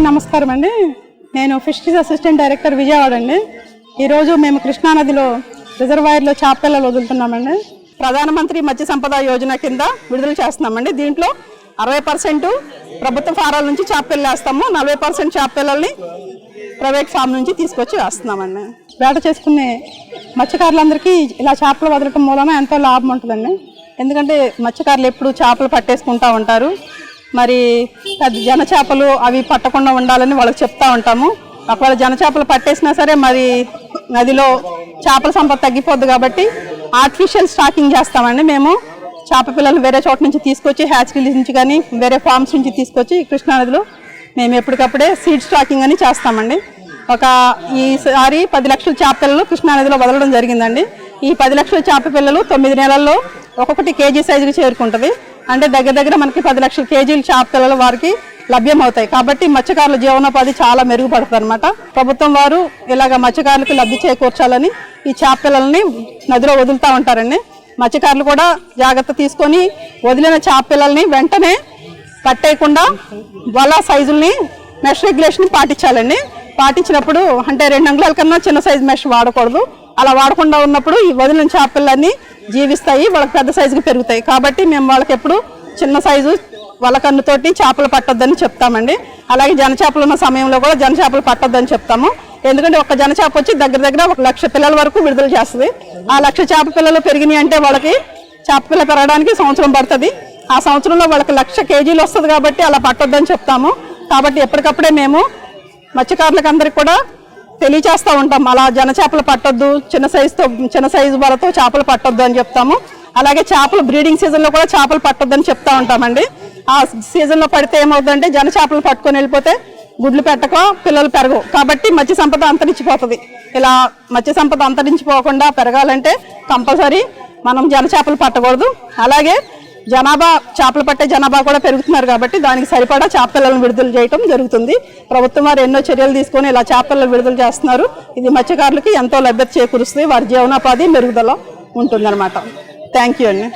నమస్కారం అండి. నేను ఫిషరీస్ అసిస్టెంట్ డైరెక్టర్ విజయవాడ అండి. ఈరోజు మేము కృష్ణానదిలో రిజర్వాయర్లో చేప వదులుతున్నామండి. ప్రధానమంత్రి మత్స్య సంపద యోజన కింద విడుదల చేస్తున్నామండి. దీంట్లో అరవై పర్సెంట్ ప్రభుత్వ ఫారాల నుంచి చేపల్లి వేస్తాము. నలభై పర్సెంట్ చేపపిల్లల్ని ప్రైవేట్ ఫామ్ నుంచి తీసుకొచ్చి వేస్తున్నామండి. వేట చేసుకునే మత్స్యకారులందరికీ ఇలా చేపలు వదలటం మూలమే ఎంతో లాభం ఉంటుందండి. ఎందుకంటే మత్స్యకారులు ఎప్పుడు చేపలు పట్టేసుకుంటూ ఉంటారు. మరి అది జన చేపలు అవి పట్టకుండా ఉండాలని వాళ్ళకి చెప్తా ఉంటాము. ఒకవేళ జన చేపలు పట్టేసినా సరే మరి నదిలో చేపల సంపద తగ్గిపోద్ది కాబట్టి ఆర్టిఫిషియల్ స్టాకింగ్ చేస్తామండి మేము. చేప పిల్లలు వేరే చోట నుంచి తీసుకొచ్చి హ్యాచరీల నుంచి కానీ వేరే ఫార్మ్స్ నుంచి తీసుకొచ్చి కృష్ణానదిలో మేము ఎప్పటికప్పుడే సీడ్ స్టాకింగ్ అని చేస్తామండి. ఒక ఈసారి పది లక్షల చేప పిల్లలు కృష్ణానదిలో వదలడం జరిగిందండి. ఈ పది లక్షల చేప పిల్లలు తొమ్మిది నెలల్లో ఒక్కొక్కటి కేజీ సైజుకి చేరుకుంటుంది. అంటే దగ్గర దగ్గర మనకి పది లక్షల కేజీలు చేప వారికి వారికి లభ్యమవుతాయి. కాబట్టి మత్స్యకారుల జీవనోపాధి చాలా మెరుగుపడుతుంది అనమాట ప్రభుత్వం వారు ఇలాగ మత్స్యకారులకు లబ్ధి చేకూర్చాలని ఈ చేపపిల్లల్ని నదిలో వదులుతూ ఉంటారండి. మత్స్యకారులు కూడా జాగ్రత్త తీసుకొని వదిలిన చేపపిల్లల్ని వెంటనే పట్టేయకుండా వల సైజుల్ని మెష్ రెగ్యులేషన్ పాటించాలండి. పాటించినప్పుడు అంటే రెండు అంగుళాల కన్నా చిన్న సైజు మెష్ వాడకూడదు. అలా వాడకుండా ఉన్నప్పుడు ఈ వదిలిన చేపలన్నీ జీవిస్తాయి వాళ్ళకి పెద్ద సైజుకి పెరుగుతాయి. కాబట్టి మేము వాళ్ళకి ఎప్పుడు చిన్న సైజు వాళ్ళ కన్నుతోటి చేపలు పట్టొద్దని చెప్తామండి. అలాగే జన చేపలు ఉన్న సమయంలో కూడా జన చేపలు పట్టొద్దని చెప్తాము. ఎందుకంటే ఒక జన చేప వచ్చి దగ్గర దగ్గర ఒక లక్ష పిల్లల వరకు విడుదల చేస్తుంది. ఆ లక్ష చేప పిల్లలు పెరిగినాయి అంటే వాళ్ళకి చేప పిల్ల పెరగడానికి సంవత్సరం పడుతుంది. ఆ సంవత్సరంలో వాళ్ళకి లక్ష కేజీలు వస్తుంది కాబట్టి అలా పట్టొద్దని చెప్తాము. కాబట్టి ఎప్పటికప్పుడే మేము మత్స్యకారులకు అందరికి కూడా తెలియచేస్తూ ఉంటాం. అలా జన చేపలు పట్టొద్దు చిన్న సైజుతో చిన్న సైజు వాళ్ళతో చేపలు పట్టొద్దు అని చెప్తాము. అలాగే చేపలు బ్రీడింగ్ సీజన్లో కూడా చేపలు పట్టొద్దని చెప్తా ఉంటామండి. ఆ సీజన్లో పడితే ఏమవుతుందంటే జన చేపలు పట్టుకొని వెళ్ళిపోతే గుడ్లు పెట్టక పిల్లలు పెరగవు. కాబట్టి మత్స్య సంపద అంతరించిపోతుంది. ఇలా మత్స్య సంపద అంతరించిపోకుండా పెరగాలంటే కంపల్సరీ మనం జన చేపలు పట్టకూడదు. అలాగే జనాభా చేపలు పట్టే జనాభా కూడా పెరుగుతున్నారు కాబట్టి దానికి సరిపడా చేపలను విడుదల చేయడం జరుగుతుంది. ప్రభుత్వం వారు ఎన్నో చర్యలు తీసుకొని ఇలా చేపలను విడుదల చేస్తున్నారు. ఇది మత్స్యకారులకి ఎంతో లభ్యత చేకూరుస్తుంది. వారి జీవనోపాధి మెరుగుదల ఉంటుందన్నమాట. థ్యాంక్ యూ అండి.